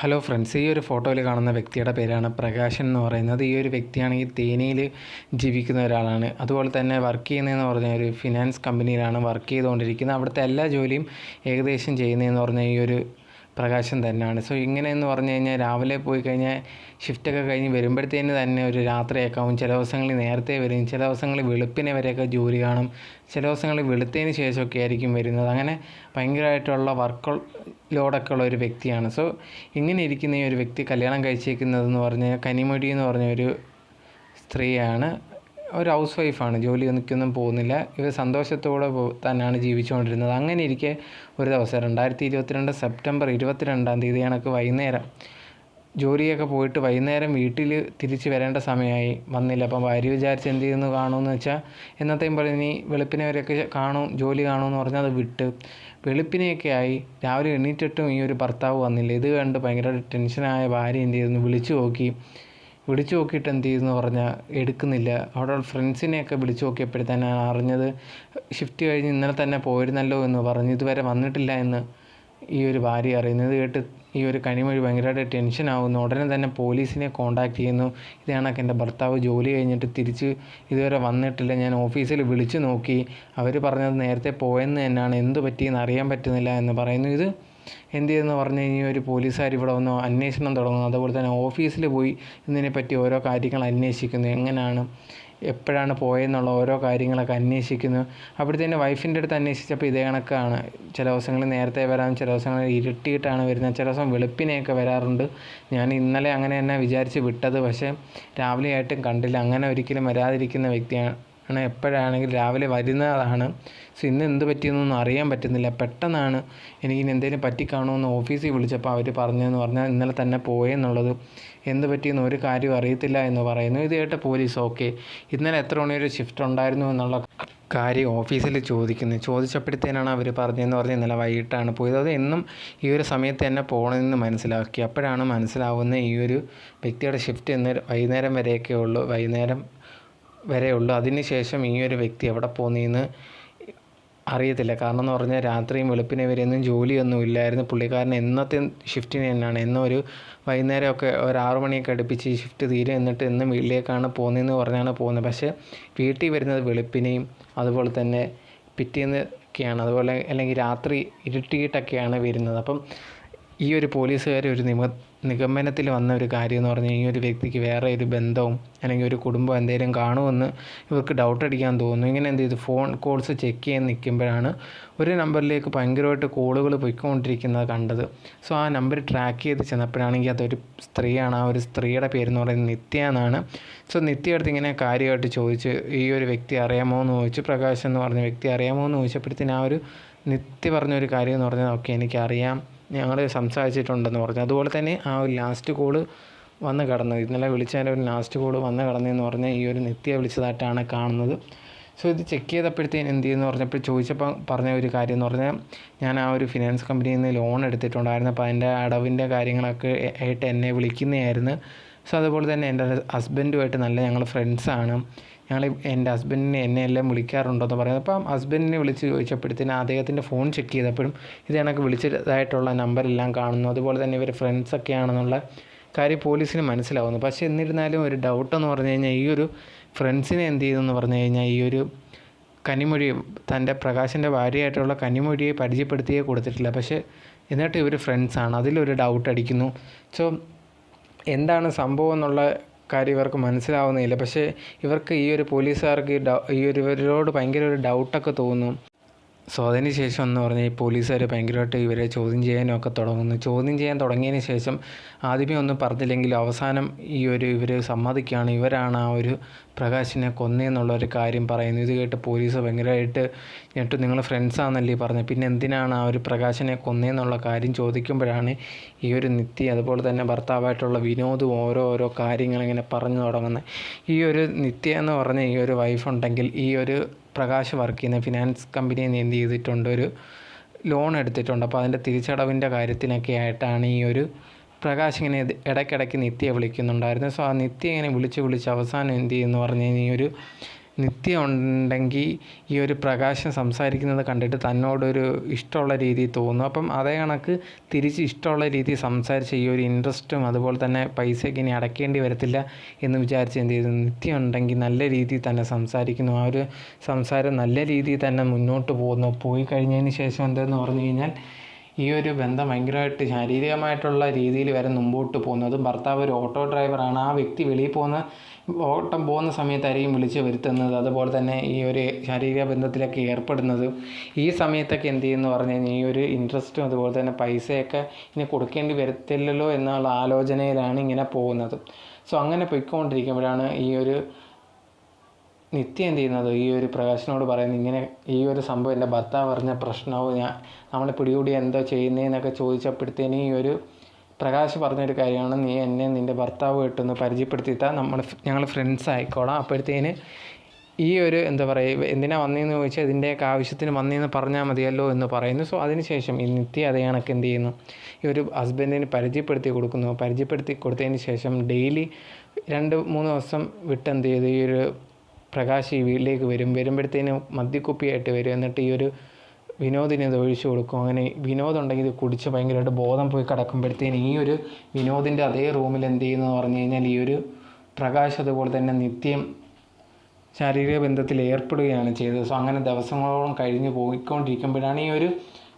Hello friends ഈ ഒരു ഫോട്ടോയിൽ കാണുന്ന വ്യക്തിയുടെ പേരാണ് പ്രകാശൻ എന്ന് പറയുന്നത്. ഈ ഒരു വ്യക്തിയാണെങ്കിൽ തേനിയിൽ ജീവിക്കുന്ന ഒരാളാണ്. അതുപോലെ തന്നെ വർക്ക് ചെയ്യുന്നതെന്ന് പറഞ്ഞ ഒരു ഫിനാൻസ് കമ്പനിയിലാണ് വർക്ക് ചെയ്തുകൊണ്ടിരിക്കുന്നത്. അവിടുത്തെ എല്ലാ ജോലിയും ഏകദേശം ചെയ്യുന്നതെന്ന് പറഞ്ഞാൽ ഈ ഒരു പ്രകാശൻ തന്നെയാണ്. സോ ഇങ്ങനെയെന്ന് പറഞ്ഞു കഴിഞ്ഞാൽ രാവിലെ പോയി കഴിഞ്ഞാൽ ഷിഫ്റ്റൊക്കെ കഴിഞ്ഞ് വരുമ്പോഴത്തേന് തന്നെ ഒരു രാത്രിയൊക്കെ ആവും ചില ദിവസങ്ങളിൽ നേരത്തെ വരും. ചില ദിവസങ്ങളിൽ വെളുപ്പിനെ വരെയൊക്കെ ജോലി കാണും. ചില ദിവസങ്ങളിൽ വെളുത്തതിന് ശേഷമൊക്കെ ആയിരിക്കും വരുന്നത്. അങ്ങനെ ഭയങ്കരമായിട്ടുള്ള വർക്ക് ലോഡൊക്കെ ഉള്ള ഒരു വ്യക്തിയാണ്. സോ ഇങ്ങനെ ഇരിക്കുന്ന ഈ ഒരു വ്യക്തി കല്യാണം കഴിച്ചേക്കുന്നതെന്ന് പറഞ്ഞാൽ കനിമൊഴി എന്ന് പറഞ്ഞ ഒരു സ്ത്രീയാണ് ഒരു ഹൗസ് വൈഫാണ് ജോലി ഒന്നിക്കൊന്നും പോകുന്നില്ല. ഇവർ സന്തോഷത്തോടെ തന്നെയാണ് ജീവിച്ചുകൊണ്ടിരുന്നത്. അങ്ങനെ ഇരിക്കെ ഒരു ദിവസം രണ്ടായിരത്തി ഇരുപത്തിരണ്ട് സെപ്റ്റംബർ ഇരുപത്തിരണ്ടാം തീയതി കണക്ക് വൈകുന്നേരം. ജോലിയൊക്കെ പോയിട്ട് വൈകുന്നേരം വീട്ടിൽ തിരിച്ച് വരേണ്ട സമയമായി വന്നില്ല. അപ്പം ഭാര്യ വിചാരിച്ച് എന്ത് ചെയ്യുന്നു കാണുമെന്ന് വെച്ചാൽ എന്നത്തെയും പറഞ്ഞ് ഇനി വെളുപ്പിനെ വരെയൊക്കെ കാണും ജോലി കാണുമെന്ന് പറഞ്ഞാൽ അത് വിട്ട്. വെളുപ്പിനെയൊക്കെ ആയി രാവിലെ എണീറ്റിട്ടും ഈ ഒരു ഭർത്താവ് വന്നില്ല. ഇത് കണ്ട് ഭയങ്കര ടെൻഷനായ ഭാര്യ എന്ത് ചെയ്യുന്നു വിളിച്ചു നോക്കി. വിളിച്ചു നോക്കിയിട്ട് എന്ത് ചെയ്യുന്നു പറഞ്ഞാൽ എടുക്കുന്നില്ല. അവിടെ ഫ്രണ്ട്സിനെയൊക്കെ വിളിച്ചു നോക്കിയപ്പോഴത്തേനാണ് അറിഞ്ഞത് ഷിഫ്റ്റ് കഴിഞ്ഞ് ഇന്നലെ തന്നെ പോയിരുന്നല്ലോ എന്ന് പറഞ്ഞ്. ഇതുവരെ വന്നിട്ടില്ല എന്ന് ഈ ഒരു ഭാര്യ അറിയുന്നത് കേട്ട് ഈ ഒരു കനിമൊഴി ഭയങ്കരമായിട്ട് ടെൻഷൻ ഉടനെ തന്നെ പോലീസിനെ കോൺടാക്ട് ചെയ്യുന്നു. ഇതാണ് എന്റെ ഭർത്താവ് ജോലി കഴിഞ്ഞിട്ട് തിരിച്ച് ഇതുവരെ വന്നിട്ടില്ല. ഞാൻ ഓഫീസിൽ വിളിച്ചു നോക്കി. അവർ പറഞ്ഞത് നേരത്തെ പോയെന്ന് തന്നെയാണ്. എന്ത് പറ്റിയെന്ന് അറിയാൻ പറ്റുന്നില്ല എന്ന് പറയുന്നു. ഇത് എന്ത് ചെയ്തെന്ന് പറഞ്ഞു കഴിഞ്ഞാൽ ഒരു പോലീസുകാർ ഇവിടെ വന്ന് അന്വേഷണം തുടങ്ങുന്നു. അതുപോലെ തന്നെ ഓഫീസിൽ പോയി ഇതിനെപ്പറ്റി ഓരോ കാര്യങ്ങൾ അന്വേഷിക്കുന്നു. എങ്ങനെയാണ് എപ്പോഴാണ് പോയെന്നുള്ള ഓരോ കാര്യങ്ങളൊക്കെ അന്വേഷിക്കുന്നു. അപ്പോഴത്തേന് വൈഫിന്റെ അടുത്ത് അന്വേഷിച്ചപ്പോൾ ഇതേ കണക്കാണ്. ചില ദിവസങ്ങളിൽ നേരത്തെ വരാം ചില ദിവസങ്ങളിൽ ഇരുട്ടിയിട്ടാണ് വരുന്നത്. ചില ദിവസം വെളുപ്പിനെയൊക്കെ വരാറുണ്ട്. ഞാൻ ഇന്നലെ അങ്ങനെ തന്നെ വിചാരിച്ച് വിട്ടത്. പക്ഷേ രാവിലെ ആയിട്ടും കണ്ടില്ല. അങ്ങനെ ഒരിക്കലും വരാതിരിക്കുന്ന വ്യക്തിയാണ് ആണ് എപ്പോഴാണെങ്കിൽ രാവിലെ വരുന്നതാണ് സോ ഇന്ന് എന്ത് പറ്റിയെന്നൊന്നും അറിയാൻ പറ്റുന്നില്ല. പെട്ടെന്നാണ് എനിക്കിനി എന്തെങ്കിലും എന്തെങ്കിലും പറ്റിക്കാണുമെന്ന് ഓഫീസിൽ വിളിച്ചപ്പോൾ അവർ പറഞ്ഞതെന്ന് പറഞ്ഞാൽ ഇന്നലെ തന്നെ പോയെന്നുള്ളത്. എന്ത് പറ്റിയെന്ന് ഒരു കാര്യവും അറിയത്തില്ല എന്ന് പറയുന്നു. ഇത് കേട്ട പോലീസ് ഓക്കെ ഇന്നലെ എത്ര മണിയൊരു ഷിഫ്റ്റ് ഉണ്ടായിരുന്നു? എന്നുള്ള കാര്യം ഓഫീസിൽ ചോദിക്കുന്നത് ചോദിച്ചപ്പോഴത്തേനാണ് അവർ പറഞ്ഞതെന്ന് പറഞ്ഞാൽ ഇന്നലെ വൈകിട്ടാണ് പോയത്. അത് എന്നും ഈ ഒരു സമയത്ത് തന്നെ പോകണമെന്ന് മനസ്സിലാക്കി. അപ്പോഴാണ് മനസ്സിലാവുന്ന ഈ ഒരു വ്യക്തിയുടെ ഷിഫ്റ്റ് എന്ന് വൈകുന്നേരം വരെയൊക്കെ ഉള്ളൂ. വൈകുന്നേരം വരെ അതിനുശേഷം അതിന് ശേഷം ഈ ഒരു വ്യക്തി എവിടെ പോകുന്നതെന്ന് അറിയത്തില്ല. കാരണം എന്ന് പറഞ്ഞാൽ രാത്രിയും വെളുപ്പിനെ വരെയൊന്നും ജോലിയൊന്നും ഇല്ലായിരുന്നു. പുള്ളിക്കാരൻ എന്നത്തെ ഷിഫ്റ്റിന് തന്നെയാണ്. എന്നും ഒരു വൈകുന്നേരമൊക്കെ ഒരു ആറു മണിയൊക്കെ അടുപ്പിച്ച് ഈ ഷിഫ്റ്റ് തീരെ എന്നിട്ട് എന്നും വീട്ടിലേക്കാണ് പോകുന്നതെന്ന് പറഞ്ഞാണ് പോകുന്നത് പക്ഷേ വീട്ടിൽ വരുന്നത് വെളുപ്പിനെയും അതുപോലെ തന്നെ പിറ്റേന്ന് ഒക്കെയാണ് അതുപോലെ അല്ലെങ്കിൽ രാത്രി ഇരുട്ടിയിട്ടൊക്കെയാണ് വരുന്നത്. അപ്പം ഈ ഒരു പോലീസുകാർ ഒരു നിമ നിഗമനത്തിൽ വന്ന ഒരു കാര്യം എന്ന് പറഞ്ഞാൽ ഈ ഒരു വ്യക്തിക്ക് വേറെ ഒരു ബന്ധവും അല്ലെങ്കിൽ ഒരു കുടുംബം എന്തെങ്കിലും കാണുമെന്ന് ഇവർക്ക് ഡൗട്ട് അടിക്കാൻ തോന്നുന്നു. ഇങ്ങനെ എന്ത് ചെയ്തു? ഫോൺ കോൾസ് ചെക്ക് ചെയ്യാൻ നിൽക്കുമ്പോഴാണ് ഒരു നമ്പറിലേക്ക് ഭയങ്കരമായിട്ട് കോളുകൾ പോയിക്കൊണ്ടിരിക്കുന്നത് കണ്ടത്. സോ ആ നമ്പർ ട്രാക്ക് ചെയ്ത് ചെന്നപ്പോഴാണെങ്കിൽ അതൊരു സ്ത്രീയാണ്. ആ ഒരു സ്ത്രീയുടെ പേരെന്ന് പറയുന്നത് നിത്യ എന്നാണ്. സോ നിത്യ അടുത്ത് ഇങ്ങനെ കാര്യമായിട്ട് ചോദിച്ച് ഈ ഒരു വ്യക്തി അറിയാമോ എന്ന് ചോദിച്ചു പ്രകാശ് എന്ന് പറഞ്ഞ വ്യക്തി അറിയാമോ എന്ന് ചോദിച്ചപ്പോഴത്തേന് ആ ഒരു നിത്യ പറഞ്ഞ ഒരു കാര്യം എന്ന് പറഞ്ഞാൽ ഓക്കെ എനിക്കറിയാം. ഞങ്ങൾ സംസാരിച്ചിട്ടുണ്ടെന്ന് പറഞ്ഞു. അതുപോലെ തന്നെ ആ ഒരു ലാസ്റ്റ് കോൾ വന്ന് കടന്നത് ഇന്നലെ വിളിച്ചതിന്റെ ഒരു ലാസ്റ്റ് കോൾ വന്ന് കടന്നതെന്ന് പറഞ്ഞാൽ ഈ ഒരു നിത്യ വിളിച്ചതായിട്ടാണ് കാണുന്നത്. സോ ഇത് ചെക്ക് ചെയ്തപ്പോഴത്തേന് എന്ത് ചെയ്യുന്നു പറഞ്ഞപ്പോൾ ചോദിച്ചപ്പോൾ പറഞ്ഞ ഒരു കാര്യം എന്ന് പറഞ്ഞാൽ ഞാൻ ആ ഒരു ഫിനാൻസ് കമ്പനിയിൽ നിന്ന് ലോൺ എടുത്തിട്ടുണ്ടായിരുന്നു. അപ്പോൾ അതിന്റെ അടവിന്റെ കാര്യങ്ങളൊക്കെ ആയിട്ട് എന്നെ വിളിക്കുന്നതായിരുന്നു. സോ അതുപോലെ തന്നെ എന്റെ ഹസ്ബൻഡുമായിട്ട് നല്ല ഞങ്ങൾ ഫ്രണ്ട്സാണ് ഞങ്ങൾ എന്റെ ഹസ്ബൻഡിനെ എന്നെ എല്ലാം വിളിക്കാറുണ്ടോയെന്ന് പറയുന്നത്. അപ്പം ഹസ്ബൻഡിനെ വിളിച്ച് ചോദിച്ചപ്പോഴത്തേന് അദ്ദേഹത്തിന്റെ ഫോൺ ചെക്ക് ചെയ്തപ്പോഴും ഇത് കണക്ക് വിളിച്ചതായിട്ടുള്ള നമ്പറെല്ലാം കാണുന്നു. അതുപോലെ തന്നെ ഇവർ ഫ്രണ്ട്സൊക്കെയാണെന്നുള്ള കാര്യം പോലീസിന് മനസ്സിലാവുന്നു. പക്ഷേ എന്നിരുന്നാലും ഒരു ഡൗട്ടെന്ന് പറഞ്ഞു കഴിഞ്ഞാൽ ഈ ഒരു ഫ്രണ്ട്സിനെ എന്ത് ചെയ്തെന്ന് പറഞ്ഞു കഴിഞ്ഞാൽ ഈ ഒരു കനിമൊഴി തന്റെ പ്രകാശിന്റെ ഭാര്യയായിട്ടുള്ള കനിമൊഴിയെ പരിചയപ്പെടുത്തിയേ കൊടുത്തിട്ടില്ല. പക്ഷേ എന്നിട്ട് ഇവർ ഫ്രണ്ട്സാണ്. അതിലൊരു ഡൗട്ട് അടിക്കുന്നു സോ എന്താണ് സംഭവം എന്നുള്ള കാര്യം ഇവർക്ക് മനസ്സിലാവുന്നില്ല. പക്ഷേ ഇവർക്ക് ഈ ഒരു പോലീസുകാർക്ക് ഈ ഒരു ഇവരോട് ഭയങ്കര ഒരു ഡൗട്ടൊക്കെ തോന്നും. സോ അതിന് ശേഷം എന്ന് പറഞ്ഞാൽ ഈ പോലീസുകാർ ഭയങ്കരമായിട്ട് ഇവരെ ചോദ്യം ചെയ്യാനൊക്കെ തുടങ്ങുന്നു. ചോദ്യം ചെയ്യാൻ തുടങ്ങിയതിന് ശേഷം ആദ്യമേ ഒന്നും പറഞ്ഞില്ലെങ്കിലും അവസാനം ഈ ഒരു ഇവർ സമ്മതിക്കുകയാണ്. ഇവരാണ് ആ ഒരു പ്രകാശിനെ കൊന്നതെന്നുള്ള ഒരു കാര്യം പറയുന്നു ഇത് കേട്ട് പോലീസ് ഭയങ്കരമായിട്ട് എന്നിട്ട് നിങ്ങൾ ഫ്രണ്ട്സാണെന്നല്ലേ പറഞ്ഞത്. പിന്നെ എന്തിനാണ് ആ ഒരു പ്രകാശിനെ കൊന്നതെന്നുള്ള കാര്യം ചോദിക്കുമ്പോഴാണ് ഈ ഒരു നിത്യ അതുപോലെ തന്നെ ഭർത്താവായിട്ടുള്ള വിനോദും ഓരോ ഓരോ കാര്യങ്ങളിങ്ങനെ പറഞ്ഞു തുടങ്ങുന്നത്. ഈ ഒരു നിത്യ എന്ന് പറഞ്ഞ ഈ ഒരു വൈഫ് ഉണ്ടെങ്കിൽ ഈ ഒരു പ്രകാശ് വർക്ക് ചെയ്യുന്ന ഫിനാൻസ് കമ്പനിയിൽ നിന്ന് എന്ത് ചെയ്തിട്ടുണ്ട്? ഒരു ലോൺ എടുത്തിട്ടുണ്ട്. അപ്പോൾ അതിന്റെ തിരിച്ചടവിന്റെ കാര്യത്തിനൊക്കെ ആയിട്ടാണ് ഈ ഒരു പ്രകാശ് ഇങ്ങനെ ഇടയ്ക്കിടയ്ക്ക് നിത്യയെ വിളിക്കുന്നുണ്ടായിരുന്നു. സോ ആ നിത്യ ഇങ്ങനെ വിളിച്ച് വിളിച്ച് അവസാനം എന്ത് ചെയ്യുന്നു പറഞ്ഞു കഴിഞ്ഞാൽ ഈ ഒരു നിത്യ ഉണ്ടെങ്കിൽ ഈ ഒരു പ്രകാശം സംസാരിക്കുന്നത് കണ്ടിട്ട് തന്നോടൊരു ഇഷ്ടമുള്ള രീതി തോന്നും. അപ്പം അതേ കണക്ക് തിരിച്ച് ഇഷ്ടമുള്ള രീതിയിൽ സംസാരിച്ച് ഈ ഒരു ഇൻട്രസ്റ്റും അതുപോലെ തന്നെ പൈസയ്ക്ക് ഇനി അടയ്ക്കേണ്ടി വരത്തില്ല എന്ന് വിചാരിച്ച് എന്ത് ചെയ്തു? നിത്യം ഉണ്ടെങ്കിൽ നല്ല രീതിയിൽ തന്നെ സംസാരിക്കുന്നു. ആ ഒരു സംസാരം നല്ല രീതിയിൽ തന്നെ മുന്നോട്ട് പോകുന്നു. പോയി കഴിഞ്ഞതിന് ശേഷം എന്തെന്ന് പറഞ്ഞു കഴിഞ്ഞാൽ ഈ ഒരു ബന്ധം ഭയങ്കരമായിട്ട് ശാരീരികമായിട്ടുള്ള രീതിയിൽ വരെ മുമ്പോട്ട് പോകുന്നത് ഭർത്താവ് ഒരു ഓട്ടോ ഡ്രൈവറാണ് ആ വ്യക്തി വെളിയിൽ പോകുന്ന ഓട്ടം പോകുന്ന സമയത്തായിരിക്കും വിളിച്ച് വരുത്തുന്നത്. അതുപോലെ തന്നെ ഈ ഒരു ശാരീരിക ബന്ധത്തിലൊക്കെ ഏർപ്പെടുന്നത്. ഈ സമയത്തൊക്കെ എന്ത് ചെയ്യുമെന്ന് പറഞ്ഞു കഴിഞ്ഞാൽ ഈ ഒരു ഇൻട്രസ്റ്റും അതുപോലെ തന്നെ പൈസയൊക്കെ ഇനി കൊടുക്കേണ്ടി വരത്തില്ലല്ലോ എന്നുള്ള ആലോചനയിലാണ് ഇങ്ങനെ പോകുന്നത്. സോ അങ്ങനെ പൊയ്ക്കൊണ്ടിരിക്കുമ്പോഴാണ് ഈ ഒരു നിത്യം എന്ത് ചെയ്യുന്നത്? ഈ ഒരു പ്രകാശനോട് പറയുന്നത് ഇങ്ങനെ ഈ ഒരു സംഭവം എന്റെ ഭർത്താവ് പറഞ്ഞ പ്രശ്നവും ഞാൻ നമ്മളെ പിടികൂടി എന്തോ ചെയ്യുന്നതെന്നൊക്കെ ചോദിച്ചപ്പോഴത്തേനും ഈ ഒരു പ്രകാശ് പറഞ്ഞൊരു കാര്യമാണ്. നീ എന്നെ നിന്റെ ഭർത്താവ് കിട്ടുന്നു പരിചയപ്പെടുത്തിയിട്ടാൽ നമ്മൾ ഞങ്ങൾ ഫ്രണ്ട്സ് ആയിക്കോളാം. അപ്പോഴത്തേന് ഈ ഒരു എന്താ പറയുക എന്തിനാ വന്നതെന്ന് ചോദിച്ചാൽ ഇതിന്റെയൊക്കെ ആവശ്യത്തിന് വന്നതെന്ന് പറഞ്ഞാൽ മതിയല്ലോ എന്ന് പറയുന്നു. സോ അതിനുശേഷം ഈ നിത്യ അതേ കണക്ക് എന്ത് ചെയ്യുന്നു? ഈ ഒരു ഹസ്ബൻഡിന് പരിചയപ്പെടുത്തി കൊടുക്കുന്നു. പരിചയപ്പെടുത്തി കൊടുത്തതിന് ശേഷം ഡെയിലി രണ്ട് മൂന്ന് ദിവസം വിട്ട് എന്ത് ചെയ്തു? ഈ ഒരു പ്രകാശ് ഈ വീട്ടിലേക്ക് വരും വരുമ്പോഴത്തേനും മദ്യക്കുപ്പിയായിട്ട് വരും എന്നിട്ട് ഈ ഒരു വിനോദിനെ ഇത് ഒഴിച്ചു കൊടുക്കും. അങ്ങനെ വിനോദ് ഉണ്ടെങ്കിൽ ഇത് കുടിച്ച് ഭയങ്കരമായിട്ട് ബോധം പോയി കിടക്കുമ്പോഴത്തേന് ഈ ഒരു വിനോദിന്റെ അതേ റൂമിൽ എന്ത് ചെയ്യുന്നു എന്ന് പറഞ്ഞു കഴിഞ്ഞാൽ ഈ ഒരു പ്രകാശ് അതുപോലെ തന്നെ നിത്യം ശാരീരിക ബന്ധത്തിൽ ഏർപ്പെടുകയാണ് ചെയ്തത്. സോ അങ്ങനെ ദിവസങ്ങളോളം കഴിഞ്ഞ് പോയിക്കൊണ്ടിരിക്കുമ്പോഴാണ് ഈ ഒരു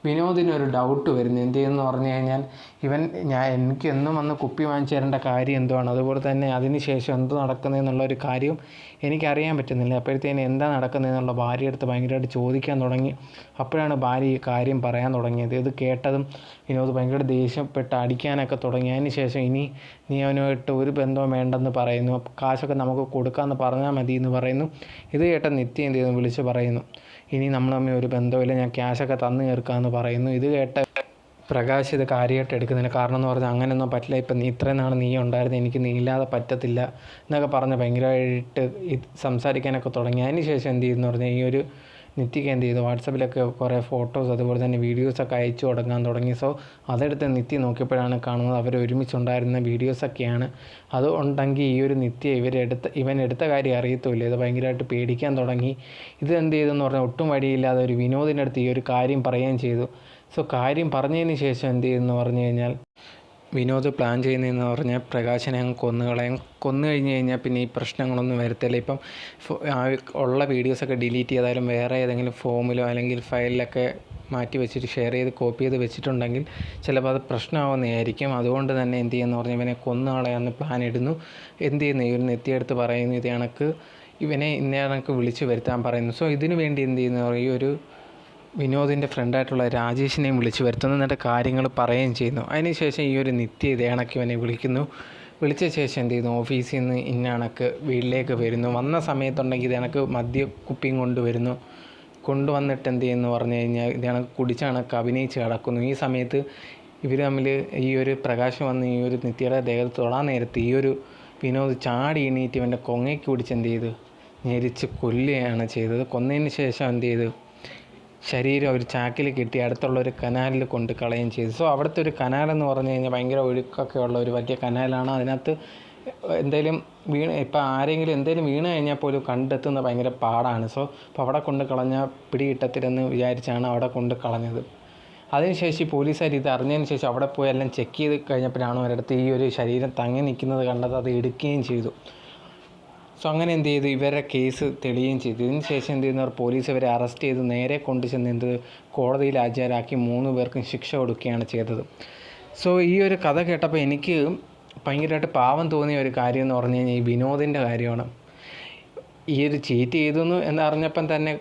വിനോദിന് ഒരു ഡൗട്ട് വരുന്നു. എന്ത് ചെയ്യുന്നു പറഞ്ഞു കഴിഞ്ഞാൽ ഇവൻ ഞാൻ എനിക്ക് എന്നും വന്ന് കുപ്പി വാങ്ങിച്ചു തരേണ്ട കാര്യം എന്തുവാണ്? അതുപോലെ തന്നെ അതിന് ശേഷം എന്ത് നടക്കുന്നതെന്നുള്ള ഒരു കാര്യം എനിക്കറിയാൻ പറ്റുന്നില്ല. അപ്പോഴത്തേന് എന്താ നടക്കുന്നതെന്നുള്ള ഭാര്യ അടുത്ത് ഭയങ്കരമായിട്ട് ചോദിക്കാൻ തുടങ്ങി. അപ്പോഴാണ് ഭാര്യ ഈ കാര്യം പറയാൻ തുടങ്ങിയത്. ഇത് കേട്ടതും വിനോദ് ഭയങ്കര ദേഷ്യപ്പെട്ട് അടിക്കാനൊക്കെ തുടങ്ങി. അതിന് ശേഷം ഇനി നീ അവനുമായിട്ട് ഒരു ബന്ധവും വേണ്ടെന്ന് പറയുന്നു. കാശൊക്കെ നമുക്ക് കൊടുക്കാമെന്ന് പറഞ്ഞാൽ മതി എന്ന് പറയുന്നു. ഇത് കേട്ട നിത്യം എന്ത് ചെയ്യുന്നു? വിളിച്ച് പറയുന്നു. ഇനി നമ്മൾ തമ്മിൽ ഒരു ബന്ധമില്ല ഞാൻ ക്യാഷൊക്കെ തന്നു തീർക്കാമെന്ന് പറയുന്നു. ഇത് കേട്ട പ്രകാശ് ഇത് കാര്യമായിട്ട് എടുക്കുന്നതിന് കാരണം എന്ന് പറഞ്ഞാൽ അങ്ങനെയൊന്നും പറ്റില്ല. ഇപ്പം നീ ഇത്രയും നാൾ നീ ഉണ്ടായിരുന്നു എനിക്ക് നീ ഇല്ലാതെ പറ്റത്തില്ല എന്നൊക്കെ പറഞ്ഞ് ഭയങ്കരമായിട്ട് സംസാരിക്കാനൊക്കെ തുടങ്ങി. അതിന് ശേഷം എന്ത് ചെയ്യുന്നു പറഞ്ഞാൽ ഈ ഒരു നിത്യക്ക് എന്ത് ചെയ്തു? വാട്സപ്പിലൊക്കെ കുറേ ഫോട്ടോസ് അതുപോലെ തന്നെ വീഡിയോസൊക്കെ അയച്ചു തുടങ്ങാൻ തുടങ്ങി. സോ അതെടുത്ത് നിത്യ നോക്കിയപ്പോഴാണ് കാണുന്നത് അവർ ഒരുമിച്ചുണ്ടായിരുന്ന വീഡിയോസൊക്കെയാണ്. അത് ഉണ്ടെങ്കിൽ ഈ ഒരു നിത്യ ഇവരെടുത്ത ഇവൻ എടുത്ത കാര്യം അറിയത്തുമില്ല. ഇത് ഭയങ്കരമായിട്ട് പേടിക്കാൻ തുടങ്ങി. ഇത് എന്ത് ചെയ്തെന്ന് പറഞ്ഞാൽ ഒട്ടും വഴിയില്ലാതെ ഒരു വിനോദിന്റെ അടുത്ത് ഈ ഒരു കാര്യം പറയുകയും ചെയ്തു. സോ കാര്യം പറഞ്ഞതിന് ശേഷം എന്ത് ചെയ്തെന്ന് പറഞ്ഞു കഴിഞ്ഞാൽ വിനോദ് പ്ലാൻ ചെയ്യുന്നതെന്ന് പറഞ്ഞാൽ പ്രകാശനെ അങ്ങ് കൊന്നുകളയും കൊന്നു കഴിഞ്ഞ് കഴിഞ്ഞാൽ പിന്നെ ഈ പ്രശ്നങ്ങളൊന്നും വരത്തില്ല. ഇപ്പം ഉള്ള വീഡിയോസൊക്കെ ഡിലീറ്റ് ചെയ്താലും വേറെ ഏതെങ്കിലും ഫോമിലോ അല്ലെങ്കിൽ ഫയലിലൊക്കെ മാറ്റി വെച്ചിട്ട് ഷെയർ ചെയ്ത് കോപ്പി ചെയ്ത് വെച്ചിട്ടുണ്ടെങ്കിൽ ചിലപ്പോൾ അത് പ്രശ്നമാവുന്നതായിരിക്കും. അതുകൊണ്ട് തന്നെ എന്ത് ചെയ്യുന്നു പറഞ്ഞാൽ ഇവനെ കൊന്നു കളയാമെന്ന് പ്ലാൻ ഇടുന്നു. എന്ത് ചെയ്യുന്നു? ഇവർ നെത്തിയെടുത്ത് പറയുന്നു ഇത് കണക്ക് ഇവനെ ഇന്ന കണക്ക് വിളിച്ച് വരുത്താൻ പറയുന്നു. സോ ഇതിനു വേണ്ടി എന്ത് ചെയ്യുന്നു? ഈ ഒരു വിനോദിന്റെ ഫ്രണ്ടായിട്ടുള്ള രാജേഷിനെയും വിളിച്ചു വരുത്തുന്നു. എന്നിട്ട് കാര്യങ്ങൾ പറയുകയും ചെയ്യുന്നു. അതിനുശേഷം ഈ ഒരു നിത്യ ഇതേ കണക്ക് ഇവനെ വിളിക്കുന്നു. വിളിച്ച ശേഷം എന്ത് ചെയ്യുന്നു? ഓഫീസിൽ നിന്ന് ഇന്നണക്ക് വീട്ടിലേക്ക് വരുന്നു. വന്ന സമയത്തുണ്ടെങ്കിൽ ഇതേണക്ക് മദ്യ കുപ്പിയും കൊണ്ടുവരുന്നു കൊണ്ടുവന്നിട്ട് എന്ത് ചെയ്യുന്നു? പറഞ്ഞു കഴിഞ്ഞാൽ ഇതേണക്ക് കുടിച്ചണക്ക് കുടിച്ച അഭിനയിച്ച് കിടക്കുന്നു ഈ സമയത്ത് ഇവർ തമ്മിൽ ഈ ഒരു പ്രകാശം വന്ന് ഈ ഒരു നിത്യയുടെ ദേഹത്ത് തൊടാൻ നേരത്ത് ഈ ഒരു വിനോദ് ചാടി എണീറ്റ് ഇവന്റെ കൊങ്ങയ്ക്ക് പിടിച്ച് എന്ത് ചെയ്തു? ഞെരിച്ച് കൊല്ലുകയാണ് ചെയ്തത്. കൊന്നതിന് ശേഷം എന്ത് ചെയ്തു? ശരീരം ഒരു ചാക്കിൽ കെട്ടി അടുത്തുള്ള ഒരു കനാലിൽ കൊണ്ട് കളയുകയും ചെയ്തു. സോ അവിടുത്തെ ഒരു കനാലെന്ന് പറഞ്ഞു കഴിഞ്ഞാൽ ഭയങ്കര ഒഴുക്കൊക്കെ ഉള്ള ഒരു വലിയ കനാലാണ്. അതിനകത്ത് എന്തെങ്കിലും വീണ് ഇപ്പം ആരെങ്കിലും എന്തെങ്കിലും വീണ് കഴിഞ്ഞാൽ പോലും കണ്ടെത്തുന്ന ഭയങ്കര പാടാണ്. സോ അപ്പോൾ അവിടെ കൊണ്ട് കളഞ്ഞാൽ പിടി കിട്ടത്തില്ലെന്ന് വിചാരിച്ചാണ് അവിടെ കൊണ്ട് കളഞ്ഞത്. അതിനുശേഷം പോലീസുകാർ ഇത് അറിഞ്ഞതിന് ശേഷം അവിടെ പോയി എല്ലാം ചെക്ക് ചെയ്ത് കഴിഞ്ഞപ്പോഴാണ് ഒരിടത്ത് ഈ ഒരു ശരീരം തങ്ങി നിൽക്കുന്നത് കണ്ടത് അത് എടുക്കുകയും ചെയ്തു. സോ അങ്ങനെ എന്ത് ചെയ്തു? ഇവരെ കേസ് തെളിയുകയും ചെയ്തു. ഇതിന് ശേഷം എന്ത് ചെയ്യുന്നവർ പോലീസ് ഇവരെ അറസ്റ്റ് ചെയ്ത് നേരെ കൊണ്ടുചെന്ന് എന്ത് കോടതിയിൽ ഹാജരാക്കി മൂന്ന് പേർക്കും ശിക്ഷ കൊടുക്കുകയാണ് ചെയ്തത്. സോ ഈ ഒരു കഥ കേട്ടപ്പോൾ എനിക്ക് ഭയങ്കരമായിട്ട് പാവം തോന്നിയ ഒരു കാര്യം എന്ന് പറഞ്ഞു കഴിഞ്ഞാൽ ഈ വിനോദിന്റെ കാര്യമാണ്. ഈ ഒരു ചീറ്റ് ചെയ്തു എന്ന് എന്നറിഞ്ഞപ്പം തന്നെ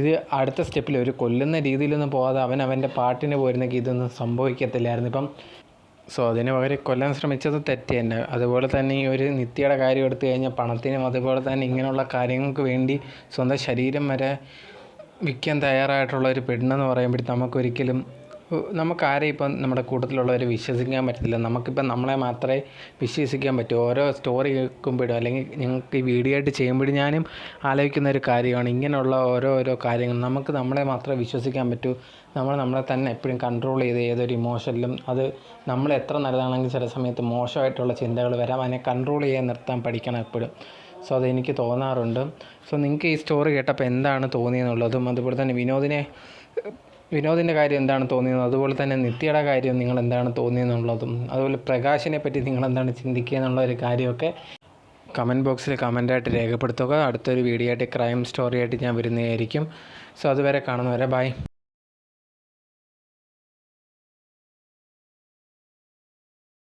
ഇത് അടുത്ത സ്റ്റെപ്പിൽ ഒരു കൊല്ലുന്ന രീതിയിലൊന്നും പോകാതെ അവൻ അവന്റെ പാട്ടിന് പോയിരുന്നെങ്കിൽ ഇതൊന്നും സംഭവിക്കത്തില്ലായിരുന്നു. ഇപ്പം സോ അതിന് പകരം കൊല്ലാൻ ശ്രമിച്ചത് തെറ്റ് തന്നെ. അതുപോലെ തന്നെ ഈ ഒരു നിത്യയുടെ കാര്യം എടുത്തു കഴിഞ്ഞാൽ പണത്തിനും അതുപോലെ തന്നെ ഇങ്ങനെയുള്ള കാര്യങ്ങൾക്ക് വേണ്ടി സ്വന്തം ശരീരം വരെ വിൽക്കാൻ തയ്യാറായിട്ടുള്ള ഒരു പെണ്ണെന്ന് പറയുമ്പോഴത്തേക്ക് നമുക്കൊരിക്കലും നമുക്കാരെയും ഇപ്പം നമ്മുടെ കൂട്ടത്തിലുള്ളവരെ വിശ്വസിക്കാൻ പറ്റത്തില്ല. നമുക്കിപ്പം നമ്മളെ മാത്രമേ വിശ്വസിക്കാൻ പറ്റൂ. ഓരോ സ്റ്റോറി കേൾക്കുമ്പോഴും അല്ലെങ്കിൽ ഞങ്ങൾക്ക് ഈ വീഡിയോ ആയിട്ട് ചെയ്യുമ്പോഴും ഞാനും ആലോചിക്കുന്ന ഒരു കാര്യമാണ്. ഇങ്ങനെയുള്ള ഓരോ ഓരോ കാര്യങ്ങൾ നമുക്ക് നമ്മളെ മാത്രമേ വിശ്വസിക്കാൻ പറ്റൂ. നമ്മൾ നമ്മളെ തന്നെ എപ്പോഴും കൺട്രോൾ ചെയ്ത് ഏതൊരു ഇമോഷനിലും അത് നമ്മൾ എത്ര നല്ലതാണെങ്കിൽ ചില സമയത്ത് മോശമായിട്ടുള്ള ചിന്തകൾ വരാം. അതിനെ കൺട്രോൾ ചെയ്യാൻ നിർത്താൻ പഠിക്കണം എപ്പോഴും. സോ അതെനിക്ക് തോന്നാറുണ്ട്. സോ നിങ്ങൾക്ക് ഈ സ്റ്റോറി കേട്ടപ്പോൾ എന്താണ് തോന്നിയെന്നുള്ളതും അതുപോലെ തന്നെ വിനോദിനെ വിനോദിന്റെ കാര്യം എന്താണ് തോന്നിയത് അതുപോലെ തന്നെ നിത്യയുടെ കാര്യം നിങ്ങൾ എന്താണ് തോന്നിയെന്നുള്ളതും അതുപോലെ പ്രകാശിനെ പറ്റി നിങ്ങൾ എന്താണ് ചിന്തിക്കുക എന്നുള്ള ഒരു കാര്യമൊക്കെ കമന്റ് ബോക്സിൽ കമന്റായിട്ട് രേഖപ്പെടുത്തുക. അടുത്തൊരു വീഡിയോ ആയിട്ട് ക്രൈം സ്റ്റോറി ആയിട്ട് ഞാൻ വരുന്നതായിരിക്കും. സോ അതുവരെ കാണുന്നവരെ ബൈ